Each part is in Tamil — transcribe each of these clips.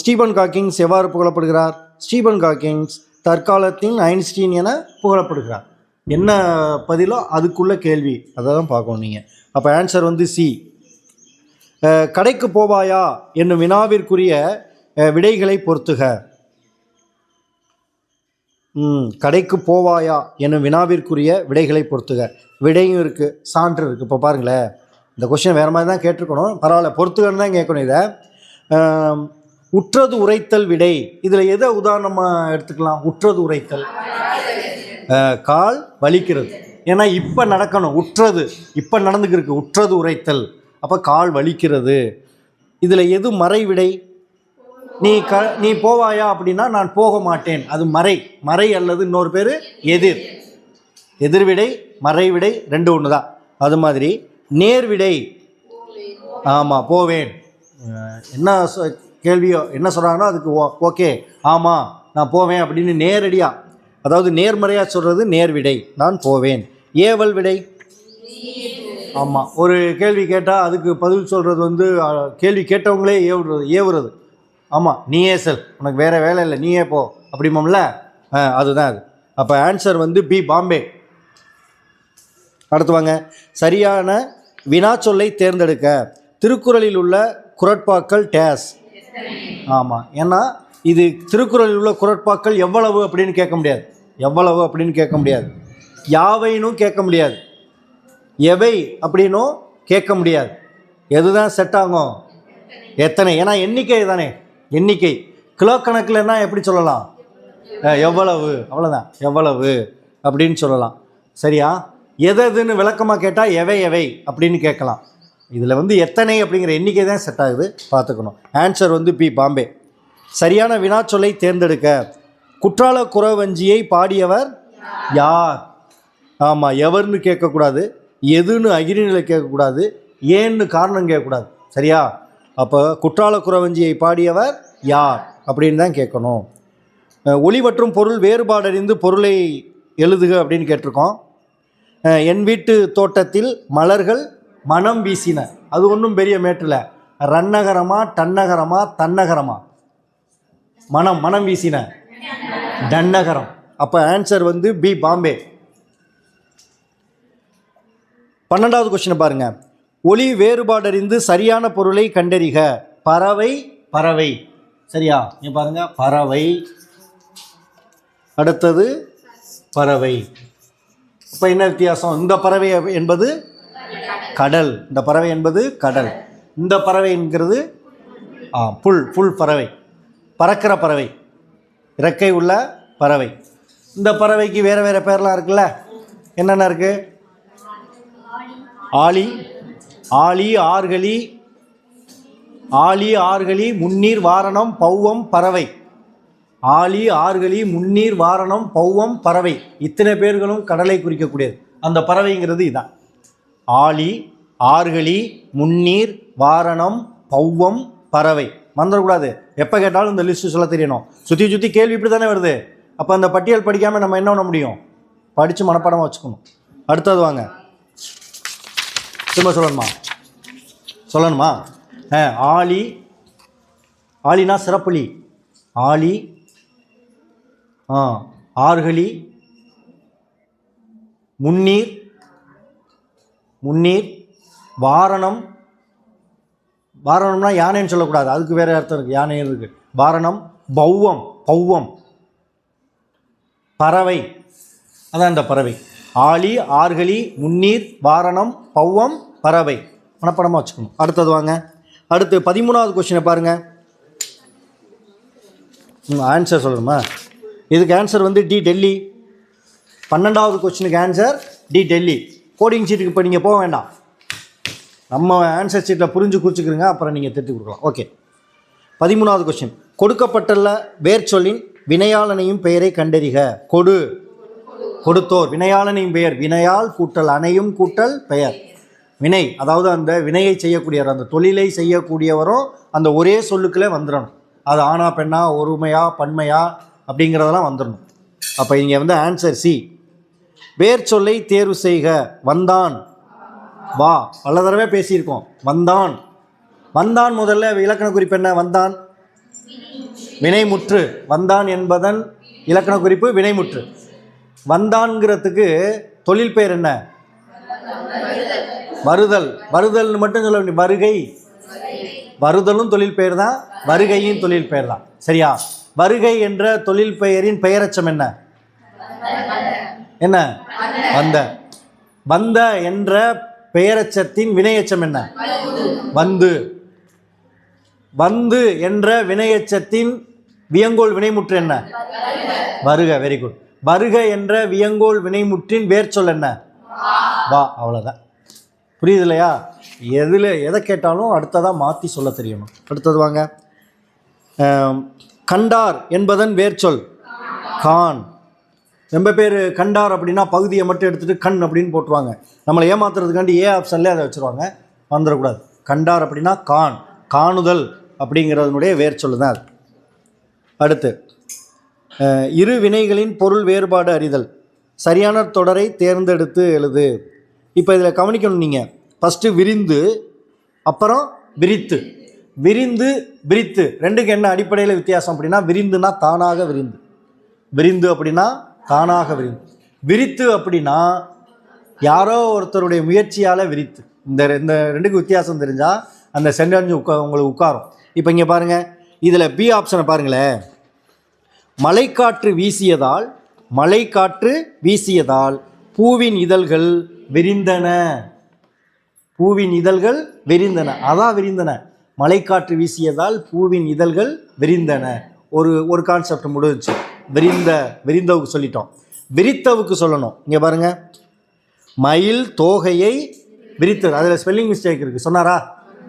ஸ்டீபன் காக்கிங்ஸ் எவ்வாறு புகழப்படுகிறார்? ஸ்டீபன் காக்கிங்ஸ் தற்காலத்தின் ஐன்ஸ்டீன் என புகழப்படுகிறார். என்ன பதிலோ அதுக்குள்ள கேள்வி. அதை தான் பார்க்கணும் நீங்கள் அப்போ ஆன்சர் வந்து சி கடைக்கு போவாயா என்னும் வினாவிற்குரிய விடைகளை பொறுத்துக. ம் கடைக்கு போவாயா என்னும் வினாவிற்குரிய விடைகளை பொறுத்துக. விடையும் இருக்குது சான்று இருக்குது இப்போ பாருங்களேன். இந்த கொஷின் வேறு மாதிரி தான் கேட்டிருக்கணும். பரவாயில்ல பொறுத்துக்கன்னு தான் கேட்கணும் இதை. உற்றது உரைத்தல் விடை. இதில் எதை உதாரணமாக எடுத்துக்கலாம்? உற்றது உரைத்தல். கால் வலிக்கிறது. ஏன்னா இப்போ நடக்கணும். உற்றது. இப்போ நடந்துக்கிருக்கு உற்றது உரைத்தல். அப்போ கால் வலிக்கிறது. இதில் எது மறை விடை? நீ க நீ போவாயா அப்படின்னா நான் போக மாட்டேன். அது மறை. மறை அல்லது இன்னொரு பேர் எதிர். எதிர்விடை மறைவிடை ரெண்டு ஒன்று தான் அது மாதிரி நேர்விடை ஆமாம் போவேன். என்ன சொ- கேள்வியோ என்ன சொல்கிறாங்களோ அதுக்கு ஓ ஓகே. ஆமாம் நான் போவேன் அப்படின்னு நேரடியாக அதாவது நேர்மறையாக சொல்கிறது நேர்விடை நான் போவேன். ஏவல் விடை? ஆமாம் ஒரு கேள்வி கேட்டால் அதுக்கு பதில் சொல்கிறது வந்து கேள்வி கேட்டவங்களே ஏவுறது ஏவுறது. ஆமாம் நீயே செல். உனக்கு வேறு வேலை இல்லை நீயே போ. அப்படிமோம்ல ஆ அதுதான் அது. அப்போ ஆன்சர் வந்து பி பாம்பே. அடுத்து வாங்க. சரியான வினாச்சொல்லை தேர்ந்தெடுக்க. திருக்குறளில் உள்ள குரட்பாக்கள் டேஸ். ஆமாம் ஏன்னா இது திருக்குறளில் உள்ள குரட்பாக்கள் எவ்வளவு அப்படின்னு கேட்க முடியாது. எவ்வளவு அப்படின்னு கேட்க முடியாது. யாவைனும் கேட்க முடியாது. எவை அப்படின்னும் கேட்க முடியாது. எதுதான் செட் ஆகும்? எத்தனை? ஏன்னா எண்ணிக்கை தானே. எண்ணிக்கை. கிலோ கணக்கில்னா எப்படி சொல்லலாம்? எவ்வளவு. அவ்வளோதான் எவ்வளவு அப்படின்னு சொல்லலாம். சரியா? எது எதுன்னு விளக்கமாக கேட்டால் எவை எவை அப்படின்னு கேட்கலாம். இதில் வந்து எத்தனை அப்படிங்கிற எண்ணிக்கை தான் செட் ஆகுது. பார்த்துக்கணும். ஆன்சர் வந்து பி பாம்பே. சரியான வினாச்சொல்லை தேர்ந்தெடுக்க. குற்றால குறவஞ்சியை பாடியவர் யார்? ஆமாம் எவர்னு கேட்கக்கூடாது. எதுன்னு அகிரிநிலை கேட்கக்கூடாது. ஏன்னு காரணம் கேட்கக்கூடாது. சரியா? அப்போ குற்றால குறவஞ்சியை பாடியவர் யார்? அப்படின்னு தான் கேட்கணும். ஒளி மற்றும் பொருள் வேறுபாடறிந்து பொருளை எழுதுக அப்படின்னு கேட்டிருக்கோம். என் வீட்டு தோட்டத்தில் மலர்கள் மனம் வீசின. அது ஒன்றும் பெரிய மேட்டில் ரன்னகரமா டன்னகரமா தன்னகரமா. மனம் மனம் வீசின. டன்னகரம். அப்போ ஆன்சர் வந்து பி பாம்பே. பன்னெண்டாவது கொஸ்டினை பாருங்க. ஒளி வேறுபாடறிந்து சரியான பொருளை கண்டறிக. பறவை பறவை. சரியா? இங்க பாருங்க. பறவை. அடுத்தது பறவை. இப்போ என்ன வித்தியாசம்? இந்த பறவை என்பது கடல். இந்த பறவை என்பது கடல். இந்த பறவை என்கிறது ஆ புல் புல் பறவை. பறக்கிற பறவை. இறக்கை உள்ள பறவை. இந்த பறவைக்கு வேறு வேறு பேர்லாம் இருக்குல்ல? என்னென்ன இருக்குது ஆளி ஆளி ஆர்கலி ஆளி ஆர்கலி முன்னீர் வாரணம் பௌவம் பறவை. ஆளி ஆர்கலி முன்னீர் வாரணம் பௌவம் பறவை. இத்தனை பேர்களும் கடலை குறிக்கக்கூடியது. அந்த பறவைங்கிறது இதான். ஆழி ஆர்கலி முன்னீர் வாரணம் பௌவம் பறவை. மறந்துடக்கூடாது. எப்போ கேட்டாலும் இந்த லிஸ்ட்டு சொல்ல தெரியணும். சுற்றி சுற்றி கேள்வி இப்படி தானே வருது. அப்போ அந்த பட்டியல் படிக்காமல் நம்ம என்ன பண்ண முடியும்? படித்து மனப்பாடமாக வச்சுக்கணும். அடுத்தது வாங்க. திரும்ப சொல்லணுமா? சொல்லணுமா? ஆ ஆளி ஆளினா சிறப்புலி. ஆளி ஆ ஆர்கலி முன்னீர் முன்னீர் வாரணம். வாரணம்னா யானைன்னு சொல்லக்கூடாது. அதுக்கு வேறு அர்த்தம் இருக்குது யானை இருக்குது வாரணம் பௌவம் பௌவம். பறவை. அதான் இந்த பறவை. ஆளி ஆர்கலி முன்னீர் வாரணம் பௌவம் பறவை. மனப்படமாக வச்சுக்கணும். அடுத்தது வாங்க. அடுத்து பதிமூணாவது கொஸ்டினை பாருங்கள் ஆன்சர் சொல்லணுமா? இதுக்கு ஆன்சர் வந்து டி டெல்லி. பன்னெண்டாவது கொஸ்டினுக்கு ஆன்சர் டி டெல்லி. கோடிங் சீட்டுக்கு இப்போ நீங்கள் போக வேண்டாம். நம்ம ஆன்சர் சீட்டில் புரிஞ்சு குறிச்சிக்கிறங்க அப்புறம் நீங்கள் திருத்தி கொடுக்கலாம். ஓகே பதிமூணாவது கொஸ்டின் கொடுக்கப்பட்டுள்ள வேர்ச்சொல்லின் வினையாளனையும் பெயரை கண்டறிக. கொடு. கொடுத்தோர். வினையாளனையும் பெயர். வினையால் கூட்டல் அணையும் கூட்டல் பெயர். வினை. அதாவது அந்த வினையை செய்யக்கூடியவர் அந்த தொழிலை செய்யக்கூடியவரும் அந்த ஒரே சொல்லுக்குள்ளே வந்துடணும் அது ஆணா பெண்ணா ஒருமையா பன்மையா அப்படிங்கிறதெல்லாம் வந்துடணும் அப்போ இங்கே வந்து ஆன்சர் சி வேர் சொல்லை தேர்வு செய்க. வந்தான். வா பல தடவை பேசியிருக்கோம். வந்தான். வந்தான் முதல்ல இலக்கண குறிப்பு என்ன? வந்தான். வினைமுற்று. வந்தான் என்பதன் இலக்கண குறிப்பு வினைமுற்று. வந்தான்ங்கிறதுக்கு தொழில் பெயர் என்ன? வருதல். வருதல்னு மட்டும் சொல்ல வேண்டிய வருகை. வருதலும் தொழில் பெயர் தான். வருகையும் தொழில் பெயர் தான். சரியா? வருகை என்ற தொழில் பெயரின் பெயரச்சம் என்ன? என்ன? வந்த. வந்த என்ற பெயரச்சத்தின் வினையச்சம் என்ன? வந்து. வந்து என்ற வினையச்சத்தின் வியங்கோல் வினைமுற்று என்ன? வருக வெரி குட் வருக என்ற வியங்கோல் வினைமுற்றின் வேர்ச்சொல் என்ன? வா அவ்வளோதான் புரியுது இல்லையா? எதில் எதை கேட்டாலும் அடுத்ததாக மாற்றி சொல்ல தெரியணும். அடுத்தது வாங்க. கண்டார் என்பதன் வேர்ச்சொல் கான். ரொம்ப பேர் கண்டார் அப்படின்னா பகுதியை மட்டும் எடுத்துகிட்டு கண் அப்படின்னு போட்டுருவாங்க. நம்மளை ஏமாத்துறதுக்காண்டி ஏ ஆப்ஷன்லேயே அதை வச்சுருவாங்க. வந்துடக்கூடாது கண்டார் அப்படின்னா கான் காணுதல் அப்படிங்கிறதுனுடைய வேர் தான் அது. அடுத்து இரு வினைகளின் பொருள் வேறுபாடு அறிதல். சரியான தொடரை தேர்ந்தெடுத்து எழுது. இப்போ இதில் கவனிக்கணும் நீங்கள் ஃபஸ்ட்டு விரிந்து அப்புறம் விரித்து. விரிந்து விரித்து. ரெண்டுக்கு என்ன அடிப்படையில் வித்தியாசம் அப்படின்னா விரிந்துனா தானாக விரிந்து. விரிந்து அப்படின்னா தானாக விரிந்து விரித்து அப்படின்னா யாரோ ஒருத்தருடைய முயற்சியால் விரித்து. இந்த இந்த ரெண்டுக்கு வித்தியாசம் தெரிஞ்சால் அந்த சென்டர்ஞ்சு உட்கா உங்களுக்கு உட்காரும். இப்போ இங்கே பாருங்கள் இதில் பி ஆப்ஷனை பாருங்களேன். மலைக்காற்று வீசியதால் மலைக்காற்று வீசியதால் பூவின் இதழ்கள் விரிந்தன. பூவின் இதழ்கள் விரிந்தன. அதான் விரிந்தன. மலைக்காற்று வீசியதால் பூவின் இதழ்கள் விரிந்தன. ஒரு ஒரு கான்செப்ட் முடிஞ்சுச்சு. விரிந்த விரிந்தவுக்கு சொல்லிட்டோம். விரித்தவுக்கு சொல்லணும். இங்கே பாருங்க. மயில் தோகையை விரித்தது. அதில் ஸ்பெல்லிங் மிஸ்டேக் இருக்குது சொன்னாரா?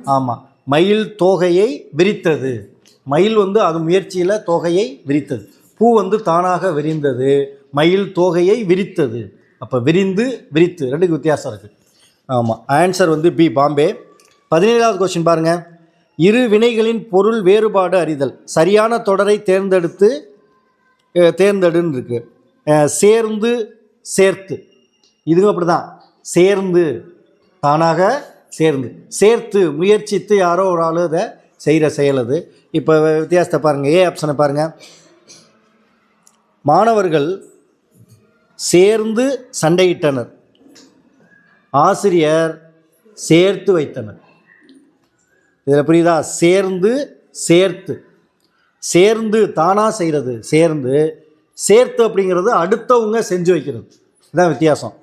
ஆமாம் மயில் தோகையை விரித்தது. மயில் வந்து அது முயற்சியில் தோகையை விரித்தது. பூ வந்து தானாக விரிந்தது. மயில் தோகையை விரித்தது. அப்போ விரிந்து விரித்து. ரெண்டுக்கு வித்தியாசம் இருக்குது ஆமாம் ஆன்சர் வந்து பி பாம்பே. பதினேழாவது கொஸ்டின் பாருங்கள் இரு வினைகளின் பொருள் வேறுபாடு அறிதல். சரியான தொடரை தேர்ந்தெடுத்து தேர்ந்தெடுன்னு இருக்கு சேர்ந்து சேர்த்து. இதுவும் அப்படி தான் சேர்ந்து தானாக சேர்ந்து. சேர்த்து முயற்சித்து யாரோ ஒரு ஆள் அதை செய்கிற செயல் அது. இப்போ வித்தியாசத்தை பாருங்கள் ஏ ஆப்ஷனை பாருங்கள் மாணவர்கள் சேர்ந்து சண்டையிட்டனர். ஆசிரியர் சேர்த்து வைத்தனர். இதில் புரியுதா? சேர்ந்து சேர்த்து. சேர்ந்து தானாக செய்கிறது சேர்ந்து சேர்த்து அப்படிங்கிறது அடுத்தவங்க செஞ்சு வைக்கிறது. இதுதான் வித்தியாசம்.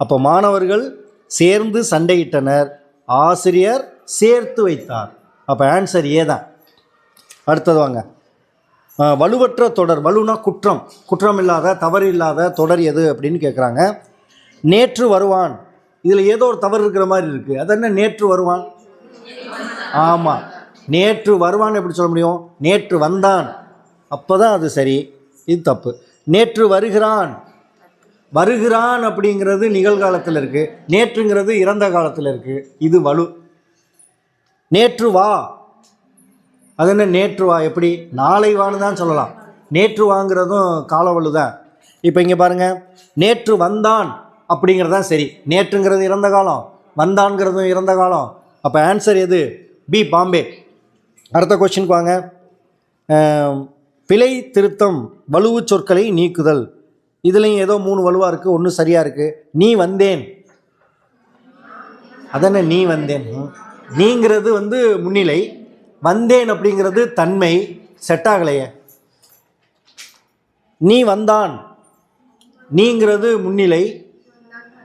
அப்போ மாணவர்கள் சேர்ந்து சண்டையிட்டனர் ஆசிரியர் சேர்த்து வைத்தார். அப்போ ஆன்சர் ஏ தான். அடுத்தது வாங்க. வலுவற்ற தொடர் வலுனா குற்றம். குற்றம் இல்லாத தவறு இல்லாத தொடர் எது அப்படின்னு கேட்குறாங்க நேற்று வருவான். இதில் ஏதோ ஒரு தவறு இருக்கிற மாதிரி இருக்குது அது என்ன? நேற்று வருவான். ஆமாம் நேற்று வருவான்னு எப்படி சொல்ல முடியும்? நேற்று வந்தான். அப்போ தான் அது சரி. இது தப்பு. நேற்று வருகிறான். வருகிறான் அப்படிங்கிறது நிகழ்காலத்தில் இருக்குது நேற்றுங்கிறது இறந்த காலத்தில் இருக்குது இது வலு. நேற்று வா. அது என்ன நேற்று வா? எப்படி? நாளை வான்னு தான் சொல்லலாம். நேற்று வாங்கிறதும் காலவலு தான். இப்போ இங்கே பாருங்கள் நேற்று வந்தான் அப்படிங்கிறது தான் சரி. நேற்றுங்கிறது இறந்த காலம். வந்தான்ங்கிறதும் இறந்த காலம். அப்போ ஆன்சர் எது? பி பாம்பே. அடுத்த கொஸ்டினுக்கு வாங்க. பிழை திருத்தம் வலுவு சொற்களை நீக்குதல். இதுலேயும் ஏதோ மூணு வலுவாக இருக்குது ஒன்று சரியாக இருக்குது நீ வந்தேன். அதென்ன நீ வந்தேன்? நீங்கிறது வந்து முன்னிலை. வந்தேன் அப்படிங்கிறது தன்மை. செட் ஆகலையே. நீ வந்தான். நீங்கிறது முன்னிலை.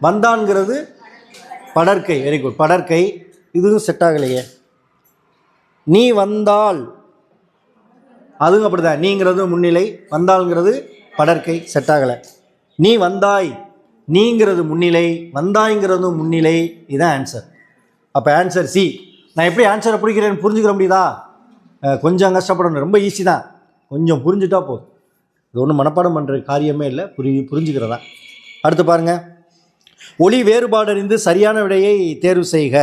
வந்தான்ங்கிறது படற்கை. வெரி குட் படற்கை. இதுவும் செட் ஆகலையே. நீ வந்தால். அதுவும் அப்படிதான். நீங்கிறது முன்னிலை வந்தாள்ங்கிறது படற்கை செட் ஆகலை நீ வந்தாய் நீங்கிறது முன்னிலை வந்தாய்ங்கிறது முன்னிலை இதுதான் ஆன்சர் அப்போ ஆன்சர் சி நான் எப்படி ஆன்சரை பிடிக்கிறேன்னு புரிஞ்சுக்கிற முடியுதா? கொஞ்சம் கஷ்டப்படணும். ரொம்ப ஈஸி தான். கொஞ்சம் புரிஞ்சுட்டா போதும். இது ஒன்றும் மனப்பாடம் பண்ணுற காரியமே இல்லை. புரி புரிஞ்சுக்கிறதா? அடுத்து பாருங்க. ஒளி வேறுபாடு அறிந்து சரியான விடையை தேர்வு செய்க.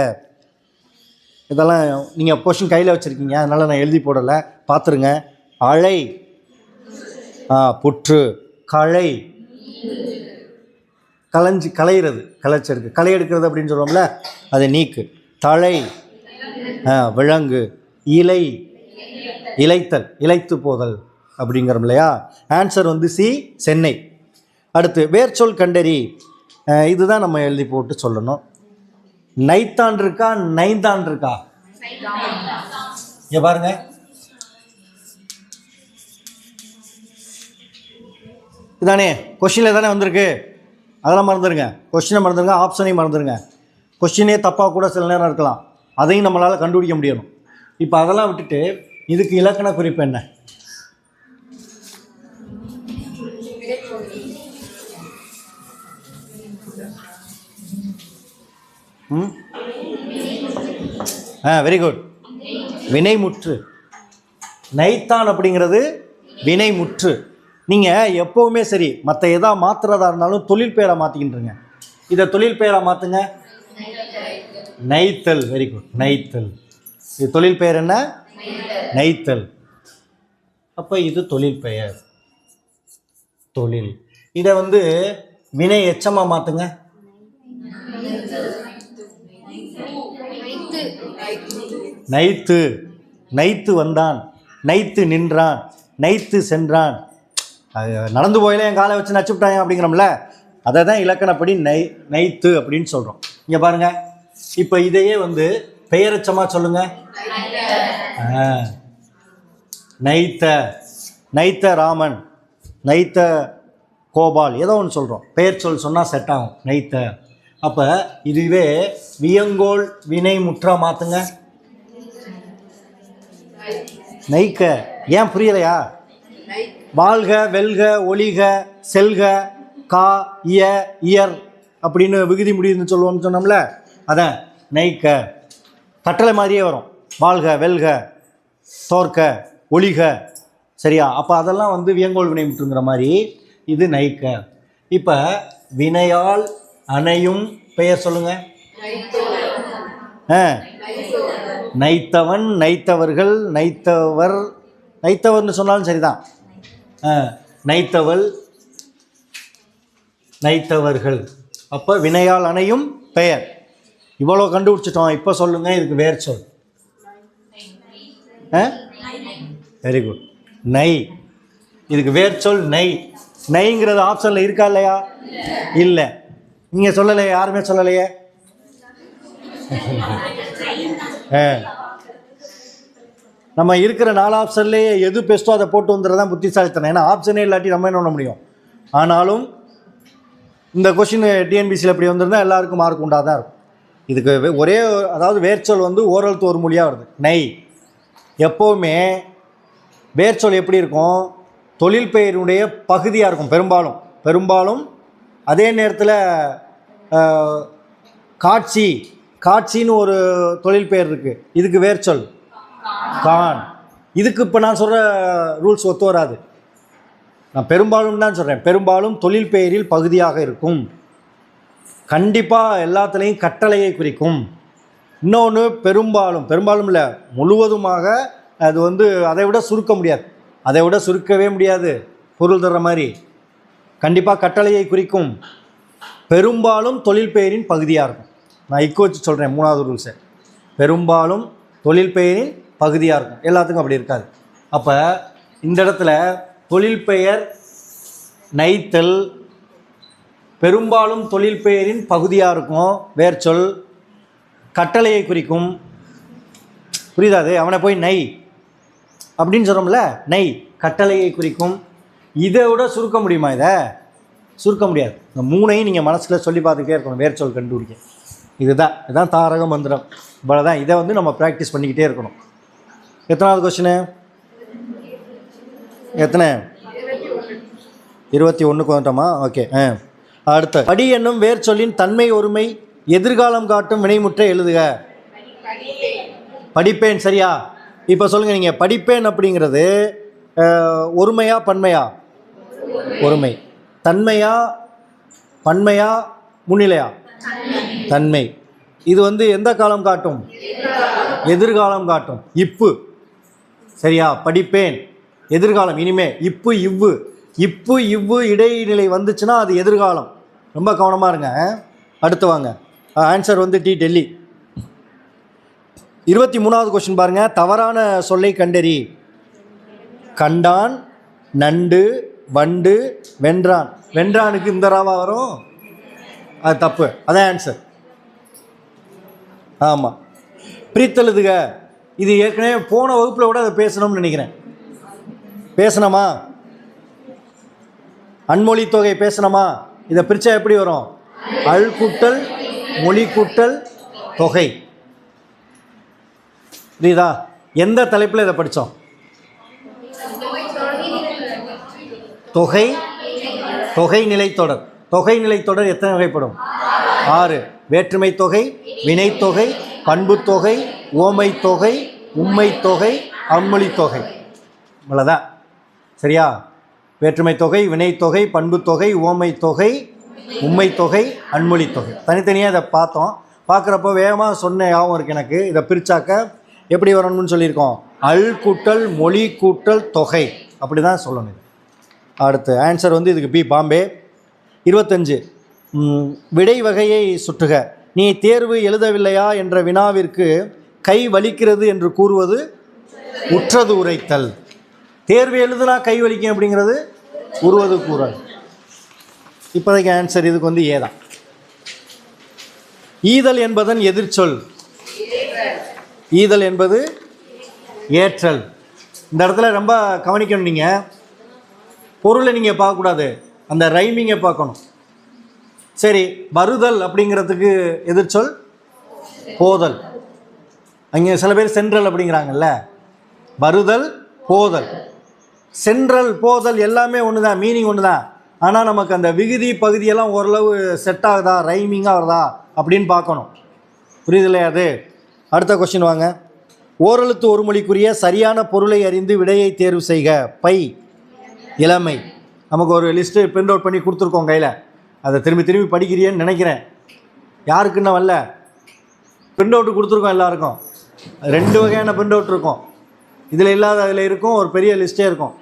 இதெல்லாம் நீங்கள் கொஷின் கையில் வச்சுருக்கீங்க. அதனால் நான் எழுதி போடலை. பார்த்துருங்க அழை ஆ புற்று. களை களைஞ்சி களையிறது களைச்செடுக்கு களை எடுக்கிறது அப்படின்னு சொல்லுவோம்ல அது நீக்கு. தழை. விலங்கு. இலை. இலைத்தல் இலைத்து போதல் அப்படிங்கிறோம் இல்லையா? ஆன்சர் வந்து சி சென்னை. அடுத்து வேர்ச்சொல் கண்டறி. இதுதான் நம்ம எழுதி போட்டு சொல்லணும். நைத்தான் இருக்கா நைந்தான் இருக்கா? இங்க பாருங்க. இதானே கொஷினில் தானே வந்திருக்கு. அதெல்லாம் மறந்துடுங்க கொஷினை மறந்துடுங்க ஆப்ஷனையும் மறந்துடுங்க கொஷினே தப்பாக கூட சில நேரம் இருக்கலாம். அதையும் நம்மளால் கண்டுபிடிக்க முடியணும். இப்போ அதெல்லாம் விட்டுட்டு இதுக்கு இலக்கண குறிப்பு என்ன? ஆ வெரி குட் வினைமுற்று. நைத்தான் அப்படிங்கிறது வினைமுற்று. நீங்கள் எப்போவுமே சரி மற்ற எதா மாற்றுறதா இருந்தாலும் தொழில் பெயரை மாற்றிக்கிட்டுருங்க இதை தொழில் பெயரை மாற்றுங்க நைத்தல் வெரி குட் நைத்தல். இது தொழில் பெயர் என்ன? நைத்தல். அப்போ இது தொழில் பெயர். தொழில். இதை வந்து வினை எச்சமாக மாற்றுங்க நைத்து நைத்து வந்தான் நைத்து நின்றான் நைத்து சென்றான். அது நடந்து போயில என் காலை வச்சு நச்சு விட்டாங்க அப்படிங்கிறோம்ல அதை தான் இலக்கணப்படி நை நைத்து அப்படின்னு சொல்கிறோம் இங்கே பாருங்கள் இப்போ இதையே வந்து பெயரச்சமாக சொல்லுங்கள் நைத்த நைத்த ராமன் நைத்த கோபால் ஏதோ ஒன்று சொல்கிறோம் பெயர் சொல் சொன்னால் செட் ஆகும் நைத்த. அப்போ இதுவே வியங்கோல் வினை முற்றா மாற்றுங்க நைக்க ஏன் புரியலையா? வாழ்க வெல்க ஒளிக செல்க கா இய இயர் அப்படின்னு விகுதி முடியுதுன்னு சொல்லுவோம்னு சொன்னோம்ல அதான் நைக்க கட்டளை மாதிரியே வரும். வாழ்க வெல்க தோற்க ஒளிக சரியா? அப்போ அதெல்லாம் வந்து வியங்கோல் வினை முற்றுங்கிற மாதிரி இது நைக்க இப்போ வினையால் அணையும் பெயர் சொல்லுங்க. ஆ. நைத்தவன் நைத்தவர்கள் நைத்தவர் நைத்தவர்னு சொன்னாலும் சரிதான். ஆ, நைத்தவள் நைத்தவர்கள். அப்போ வினையால் அணையும் பெயர். இவ்வளோ கண்டுபிடிச்சிட்டோம். இப்போ சொல்லுங்கள் இதுக்கு வேர் சொல். Very good night. இதுக்கு வேர் சொல் நை. நைங்கிறது ஆப்ஷனில் இருக்கா இல்லையா? இல்லை. நீங்கள் சொல்லலையே யாருமே சொல்லலையே? நம்ம இருக்கிற நாலு ஆப்ஷன்லேயே எது பெஸ்ட்டோ அதை போட்டு வந்துடுறதான் புத்திசாலித்தனம். ஏன்னா ஆப்ஷனே இல்லாட்டி நம்ம என்ன பண்ண முடியும்? ஆனாலும் இந்த கொஷின் டிஎன்பிசியில் இப்படி வந்திருந்தால் எல்லாருக்கும் மார்க் உண்டாக தான் இருக்கும். இதுக்கு ஒரே அதாவது வேர்ச்சொல் வந்து ஓரல் தோறு மொழியாக வருது. நெய். எப்போவுமே வேர்ச்சொல் எப்படி இருக்கும்? தொழில் பெயருடைய பகுதியாக இருக்கும் பெரும்பாலும். பெரும்பாலும் அதே நேரத்தில் காட்சி காட்சின்னு ஒரு தொழில் பெயர் இருக்குது இதுக்கு வேர்ச்சொல் கான். இதுக்கு இப்போ நான் சொல்கிற ரூல்ஸ் ஒத்து வராது. நான் பெரும்பாலும் தான் சொல்கிறேன் பெரும்பாலும் தொழில் பெயரில் பகுதியாக இருக்கும். கண்டிப்பாக எல்லாத்துலேயும் கட்டளையை குறிக்கும். இன்னொன்று பெரும்பாலும் பெரும்பாலும் இல்லை முழுவதுமாக அது வந்து அதை விட சுருக்க முடியாது. அதை விட சுருக்கவே முடியாது. பொருள் தர்ற மாதிரி. கண்டிப்பாக கட்டளையை குறிக்கும். பெரும்பாலும் தொழில் பெயரின் பகுதியாக இருக்கும். நான் இக்கு சொல்கிறேன் மூணாவது ரூல்ஸை பெரும்பாலும் தொழில் பெயரின் பகுதியாக இருக்கும். எல்லாத்துக்கும் அப்படி இருக்காது. அப்போ இந்த இடத்துல தொழில் பெயர் நைத்தல் பெரும்பாலும் தொழில் பெயரின் பகுதியாக இருக்கும். வேர்ச்சொல் கட்டளையை குறிக்கும். புரியுதா அது? அவனை போய் நை அப்படின்னு சொல்கிறோம்ல நை கட்டளையை குறிக்கும். இதை விட சுருக்க முடியுமா இதை? சுருக்க முடியாது. இந்த மூணையும் நீங்கள் மனசில் சொல்லி பார்த்துக்கிட்டே இருக்கணும் வேர்ச்சொல் கண்டுபிடிக்க. இதுதான் இதுதான் தாரக மந்திரம். இவ்வளோதான் இதை வந்து நம்ம ப்ராக்டிஸ் பண்ணிக்கிட்டே இருக்கணும். எத்தனாவது கொஷினு எத்தனை? இருபத்தி ஒன்றுக்கு வந்துட்டோமா? ஓகே ஆ. அடுத்த படி என்னும் வேர் சொல்லின் தன்மை ஒருமை எதிர்காலம் காட்டும் வினைமுற்றை எழுதுக. படிப்பேன் சரியா? இப்போ சொல்லுங்கள் நீங்கள் படிப்பேன் அப்படிங்கிறது ஒருமையா பன்மையா? ஒருமை. தன்மையா பன்மையா முன்னிலையா? தன்மை. இது வந்து எந்த காலம் காட்டும்? எதிர்காலம் காட்டும். இப்பு. சரியா? படிப்பேன். எதிர்காலம். இனிமே. இப்பு இவ்வு. இப்பு இவ்வு இடைநிலை வந்துச்சுன்னா அது எதிர்காலம். ரொம்ப கவனமாக இருங்க அடுத்து வாங்க. ஆன்சர் வந்து டி டெல்லி. இருபத்தி மூணாவது கொஸ்டின் பாருங்க. தவறான சொல்லை கண்டறி. கண்டான் நண்டு வண்டு வென்றான். வென்றானுக்கு இந்த ராவா வரும்? அது தப்பு. அதான் ஆன்சர் ஆமாம் பிரித்தெழுதுக இது ஏற்கனவே போன வகுப்பில் கூட அதை பேசணும்னு நினைக்கிறேன். பேசணுமா? அன்மொழி தொகை பேசணுமா? இதை பிரித்தா எப்படி வரும்? அல் கூட்டல் மொழி கூட்டல் தொகை. புரியுதா? எந்த தலைப்பில் இதை படித்தோம் தொகை தொகை நிலைத்தொடர். தொகை தொடர் எத்தனை வகைப்படும்? ஆறு. வேற்றுமை தொகை வினைத்தொகை பண்புத்தொகை ஓமை தொகை உண்மை தொகை அம்மொழி தொகை இவ்வளோதான் சரியா? வேற்றுமை தொகை வினைத்தொகை பண்புத்தொகை ஓமை தொகை உண்மை தொகை அன்மொழி தொகை தனித்தனியாக இதை பார்த்தோம். பார்க்குறப்போ வேகமாக சொன்ன ஞாபகம் இருக்கு எனக்கு. இதை பிரித்தாக்க எப்படி வரணும்னு சொல்லியிருக்கோம். அல் கூட்டல் மொழி கூட்டல் தொகை. அப்படி தான் சொல்லணும் அடுத்து ஆன்சர் வந்து இதுக்கு பி பாம்பே. இருபத்தஞ்சு. விடை வகையை சுட்டுக நீ தேர்வு எழுதவில்லையா என்ற வினாவிற்கு கை வலிக்கிறது என்று கூறுவது உற்றது உரைத்தல். தேர்வு எழுதுனா கை வலிக்கும் அப்படிங்கிறது உருவது கூறல். இப்போதைக்கு ஆன்சர் இதுக்கு வந்து ஏதான் ஈதல் என்பதன் எதிர்ச்சொல். ஈதல் என்பது ஏற்றல். இந்த இடத்துல ரொம்ப கவனிக்கணும் நீங்கள் பொருளை நீங்கள் பார்க்கக்கூடாது. அந்த ரைமிங்கை பார்க்கணும். சரி வருதல் அப்படிங்கிறதுக்கு எதிர்ச்சொல் போதல். அங்கே சில பேர் சென்றல் அப்படிங்கிறாங்கல்ல. வருதல் போதல். சென்றல் போதல் எல்லாமே ஒன்று தான் மீனிங் ஒன்று தான் ஆனால் நமக்கு அந்த விகுதி பகுதியெல்லாம் ஓரளவு செட் ஆகுதா ரைமிங்காக வருதா அப்படின்னு பார்க்கணும். புரியுதில்லையா அது? அடுத்த கொஸ்டின் வாங்க. ஓரெழுத்து ஒரு மொழிக்குரிய சரியான பொருளை அறிந்து விடையை தேர்வு செய்க. பை. இளமை. நமக்கு ஒரு லிஸ்ட்டு பிரிண்ட் அவுட் பண்ணி கொடுத்துருக்கோம் கையில். அதை திரும்பி திரும்பி படிக்கிறியேன்னு நினைக்கிறேன். யாருக்குன்னு வரல? பிரிண்ட் அவுட் கொடுத்துருக்கோம் எல்லாருக்கும். ரெண்டு வகையான பிரிண்ட் அவுட் இருக்கும். இதில் இல்லாத அதில் இருக்கும் ஒரு பெரிய லிஸ்ட்டே இருக்கும்.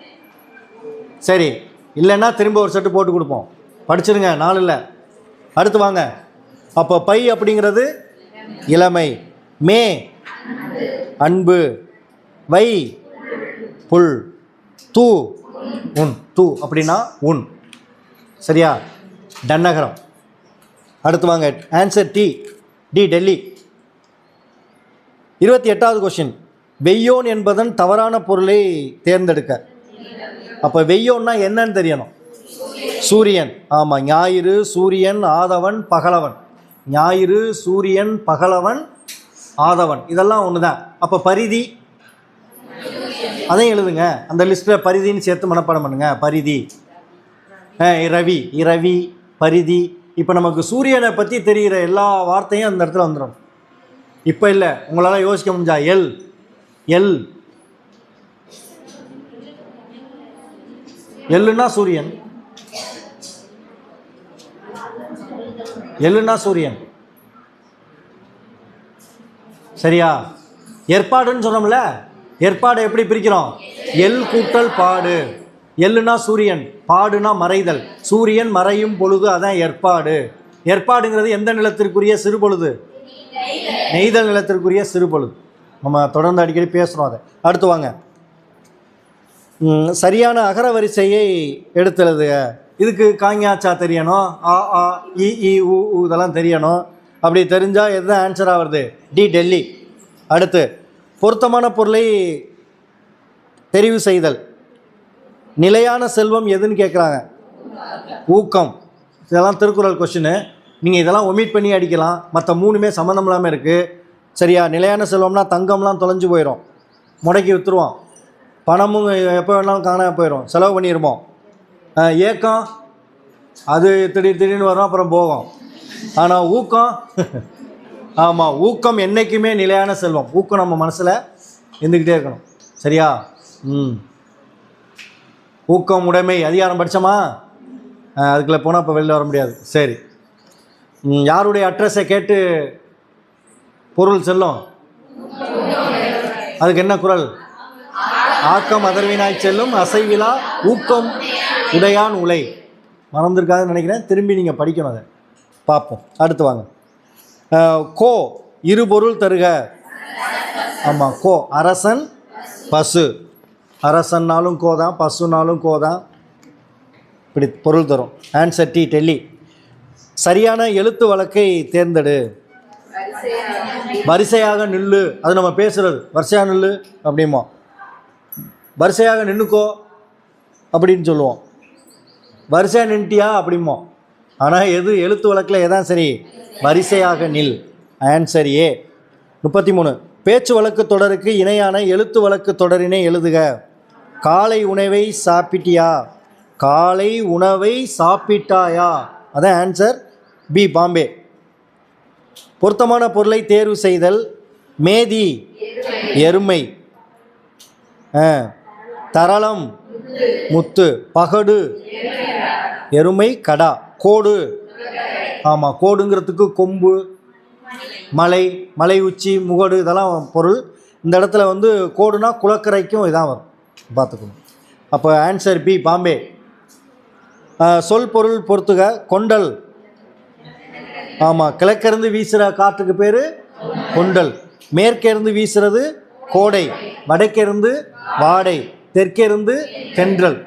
சரி இல்லைன்னா திரும்ப ஒரு செட்டு போட்டு கொடுப்போம். படிச்சிருங்க நாலு இல்லை. அடுத்து வாங்க. அப்போ பை அப்படிங்கிறது இளமை மே அன்பு வை புல் தூ உன் தூ அப்படின்னா உன். சரியா? டன்னகரம் அடுத்து வாங்க ஆன்சர் டி டி டெல்லி. இருபத்தி எட்டாவது கொஷின் வெய்யோன் என்பதன் தவறான பொருளை தேர்ந்தெடுக்க. அப்போ வெய்யோன்னா என்னன்னு தெரியணும். சூரியன். ஆமாம் ஞாயிறு சூரியன் ஆதவன் பகலவன். ஞாயிறு சூரியன் பகலவன் ஆதவன். இதெல்லாம் ஒன்று தான் அப்போ பரிதி அதையும் எழுதுங்க. அந்த லிஸ்ட்டில் பரிதின்னு சேர்த்து மனப்பாடம் பண்ணுங்கள் பரிதி. ஆ, இரவி. இரவி பரிதி. இப்போ நமக்கு சூரியனை பற்றி தெரிகிற எல்லா வார்த்தையும் அந்த இடத்துல வந்துடும் இப்போ இல்லை. உங்களால் யோசிக்க முடிஞ்சா எல். எல். எல்லுன்னா சூரியன். எல்லுன்னா சூரியன். சரியா? ஏற்பாடுன்னு சொன்னோம்ல? ஏற்பாடு எப்படி பிரிக்கிறோம்? எல் கூட்டல் பாடு. எல்லுனா சூரியன் பாடுனா மறைதல். சூரியன் மறையும் பொழுது அதான் ஏற்பாடு. ஏற்பாடுங்கிறது எந்த நிலத்திற்குரிய சிறு பொழுது நெய்தல் நிலத்திற்குரிய சிறு பொழுது நம்ம தொடர்ந்து அடிக்கடி பேசுகிறோம் அதை. அடுத்து வாங்க. சரியான அகர வரிசையை எடுத்துறது இதுக்கு காங்கியாச்சா தெரியணும்? ஆ ஆ இ இ உ உ இதெல்லாம் தெரியணும். அப்படி தெரிஞ்சால் எதுதான் ஆன்சர் ஆகிறது டி டெல்லி. அடுத்து பொருத்தமான பொருளை தெரிவு செய்தல். நிலையான செல்வம் எதுன்னு கேட்குறாங்க ஊக்கம். இதெல்லாம் திருக்குறள் கொஸ்டின்னு நீங்கள் இதெல்லாம் ஒமிட் பண்ணி அடிக்கலாம். மற்ற மூணுமே சம்மந்தம் இல்லாமல் இருக்குது சரியா? நிலையான செல்வம்னா தங்கம்லாம் தொலைஞ்சு போயிடும் முடக்கி விற்றுருவோம் பணமும் எப்போ வேணாலும் காணாமல் போயிடும் செலவு பண்ணிடுவோம் ஏக்கம். அது திடீர் திடீர்னு வரும் அப்புறம் போகும். ஆனால் ஊக்கம் ஆமாம் ஊக்கம் என்றைக்குமே நிலையான செல்வம். ஊக்கம் நம்ம மனசில் இருந்துக்கிட்டே இருக்கணும். சரியா? ம். ஊக்கம் உடைமை அதிகாரம் படித்தோமா அதுக்குள்ளே போனால் இப்போ வெளில வர முடியாது. சரி. ம், யாருடைய அட்ரஸை கேட்டு பொருள் செல்லும்? அதுக்கு என்ன குரல்? ஆக்கம் அதர்வினாய் செல்லும் அசைவிலா ஊக்கம் உடையான் உலை. மறந்துருக்காதுன்னு நினைக்கிறேன். திரும்பி நீங்கள் படிக்கணும் அதை. பார்ப்போம். அடுத்து வாங்க. கோ இரு பொருள் தருக. ஆமாம் கோ அரசன் பசு. அரசன்னாலும் கோதான் பசுனாலும் கோதான் இப்படி பொருள் தரும். ஆன்சர் டி டெல்லி சரியான எழுத்து வழக்கை தேர்ந்தெடு. வரிசையாக நில்லு. அது நம்ம பேசுறது. வரிசையாக நில்லு அப்படிமோ வரிசையாக நின்றுக்கோ அப்படின்னு சொல்லுவோம். வரிசையாக நின்ட்டியா அப்படிமோ ஆனால் எது எழுத்து வழக்கில் எதான் சரி? வரிசையாக நில். ஆன்சர் ஏ முப்பத்தி மூணு பேச்சு வழக்கு தொடருக்கு இணையான எழுத்து வழக்கு தொடரினை எழுதுக. காலை உணவை சாப்பிட்டியா? காலை உணவை சாப்பிட்டாயா? அதான் ஆன்சர் பி பாம்பே. பொருத்தமான பொருளை தேர்வு செய்தல். மேதி. எருமை. தரளம். முத்து. பகடு. எருமை கடா. கோடு. ஆமாம் கோடுங்கிறதுக்கு கொம்பு மலை மலை உச்சி முகடு இதெல்லாம் பொருள். இந்த இடத்துல வந்து கோடுனா குளக்கரைக்கும் இதான் வரும். பார்த்துக்கணும். அப்போ ஆன்சர் பி பாம்பே. சொல் பொருள் பொறுத்துக கொண்டல். ஆமாம் கிழக்கிருந்து வீசுகிற காற்றுக்கு பேர் கொண்டல். மேற்கிருந்து வீசுறது கோடை. வடக்கிருந்து வாடை. தெற்கிருந்து தென்றல்.